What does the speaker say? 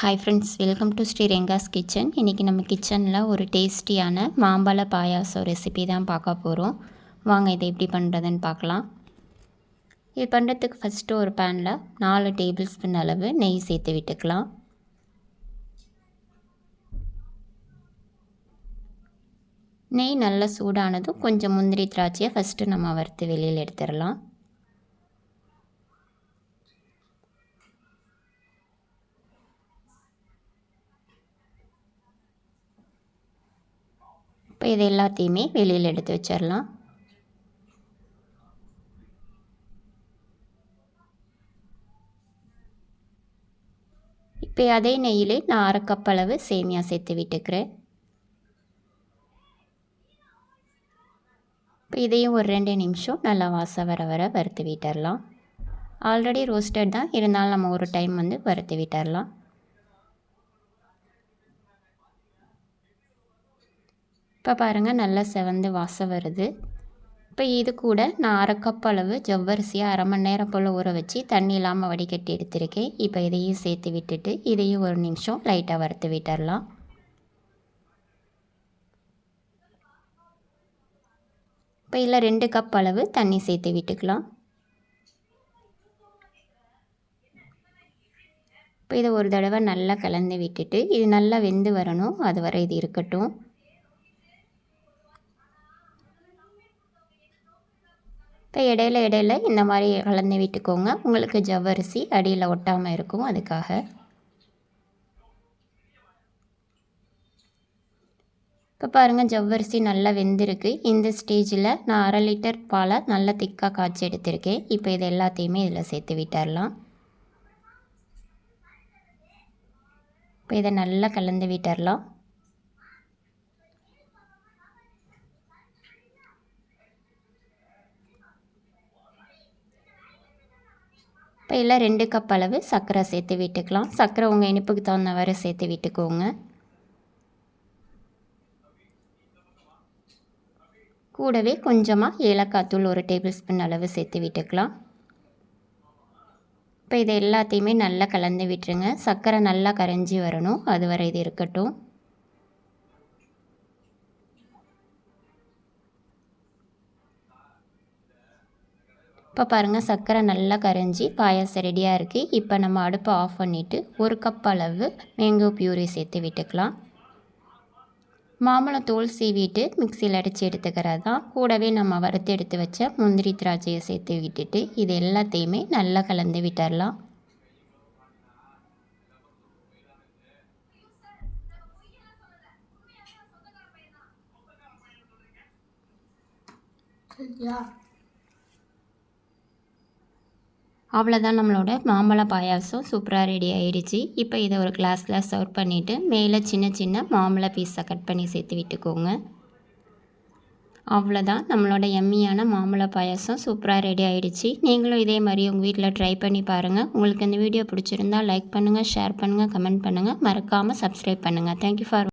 Hi friends welcome to Sri Renga's kitchen இன்றைக்கி நம்ம கிச்சனில் ஒரு டேஸ்டியான மாம்பழ பாயாசம் ரெசிபி தான் பார்க்க போகிறோம் வாங்க இதை எப்படி பண்ணுறதுன்னு பார்க்கலாம். இது பண்ணுறதுக்கு ஃபஸ்ட்டு ஒரு பேனில் நாலு டேபிள் ஸ்பூன் அளவு நெய் சேர்த்து விட்டுக்கலாம். நெய் நல்லா சூடானதும் கொஞ்சம் முந்திரி திராட்சையை ஃபஸ்ட்டு நம்ம வறுத்து வெளியில் எடுத்துடலாம். இப்போ இது எல்லாத்தையுமே வெளியில் எடுத்து வச்சிடலாம். இப்போ அதே நெய்யிலே நான் அரை கப் அளவு சேமியா சேர்த்து விட்டுக்கிறேன். இப்போ இதையும் ஒரு ரெண்டு நிமிஷம் நல்லா வாசம் வர வர வறுத்து விட்டுடலாம். ஆல்ரெடி ரோஸ்டட் தான். இருந்தாலும் நம்ம ஒரு டைம் வந்து வறுத்து விட்டுடலாம். இப்போ பாருங்கள் நல்லா செவந்து வாசம் வருது. இப்போ இது கூட நான் அரை கப் அளவு ஜவ்வரிசியாக அரை மணி நேரம் போல் ஊற வச்சு தண்ணி இல்லாமல் வடிகட்டி எடுத்திருக்கேன். இப்போ இதையும் சேர்த்து விட்டுட்டு இதையும் ஒரு நிமிஷம் லைட்டாக வறுத்து விட்டுடலாம் இப்போ இதில் ரெண்டு கப் அளவு தண்ணி சேர்த்து விட்டுக்கலாம். இப்போ இதை ஒரு தடவை நல்லா கலந்து விட்டுட்டு இது நல்லா வெந்து வரணும். அது வரை இது இருக்கட்டும். இப்போ இடையில இடையில இந்த மாதிரி கலந்து விட்டுக்கோங்க. உங்களுக்கு ஜவ்வரிசி அடியில் ஒட்டாமல் இருக்கும். அதுக்காக இப்போ பாருங்கள் ஜவ்வரிசி நல்லா வெந்திருக்கு. இந்த ஸ்டேஜில் நான் அரை லிட்டர் பாலை நல்லா திக்காக காய்ச்சி எடுத்திருக்கேன். இப்போ இது எல்லாத்தையுமே இதில் சேர்த்து விட்டுடலாம் இப்போ இதை நல்லா கலந்து விட்டுடலாம் இப்போ எல்லாம் ரெண்டு கப் அளவு சர்க்கரை சேர்த்து விட்டுக்கலாம். சர்க்கரை உங்கள் இனிப்புக்கு தகுந்தவாறு சேர்த்து விட்டுக்கோங்க. கூடவே கொஞ்சமாக ஏலக்காய் தூள் ஒரு டேபிள் ஸ்பூன் அளவு சேர்த்து விட்டுக்கலாம். இப்போ இதை எல்லாத்தையுமே நல்லா கலந்து விட்டுருங்க. சர்க்கரை நல்லா கரைஞ்சி வரணும். அது வரை இது இருக்கட்டும். இப்போ பாருங்கள் சர்க்கரை நல்லா கரைஞ்சி பாயாசம் ரெடியாக இருக்குது இப்போ நம்ம அடுப்பை ஆஃப் பண்ணிவிட்டு ஒரு கப் அளவு மேங்கோ பியூரி சேர்த்து விட்டுக்கலாம். மாம்பழம் தோல் சீவிட்டு மிக்சியில் அடித்து எடுத்துக்கிறது தான் கூடவே நம்ம வறுத்து எடுத்து வச்ச முந்திரி திராட்சையை சேர்த்து விட்டுட்டு இது எல்லாத்தையுமே நல்லா கலந்து விட்டுடலாம் Yeah. அவ்வளோதான் நம்மளோட மாம்பழ பாயாசம். சூப்பராக ரெடி ஆகிடுச்சி இப்போ இதை ஒரு கிளாஸில் சர்வ் பண்ணிவிட்டு மேலே சின்ன சின்ன மாம்பழ பீஸை கட் பண்ணி சேர்த்து விட்டுக்கோங்க. அவ்வளோதான் நம்மளோட எம்மியான மாம்பழ பாயாசம் சூப்பராக ரெடி ஆகிடுச்சு நீங்களும் இதே மாதிரி உங்கள் வீட்டில் ட்ரை பண்ணி பாருங்கள் உங்களுக்கு இந்த வீடியோ பிடிச்சிருந்தால் லைக் பண்ணுங்கள் ஷேர் பண்ணுங்கள் கமெண்ட் பண்ணுங்கள் மறக்காமல் சப்ஸ்கிரைப் பண்ணுங்கள் தேங்க்யூ ஃபார்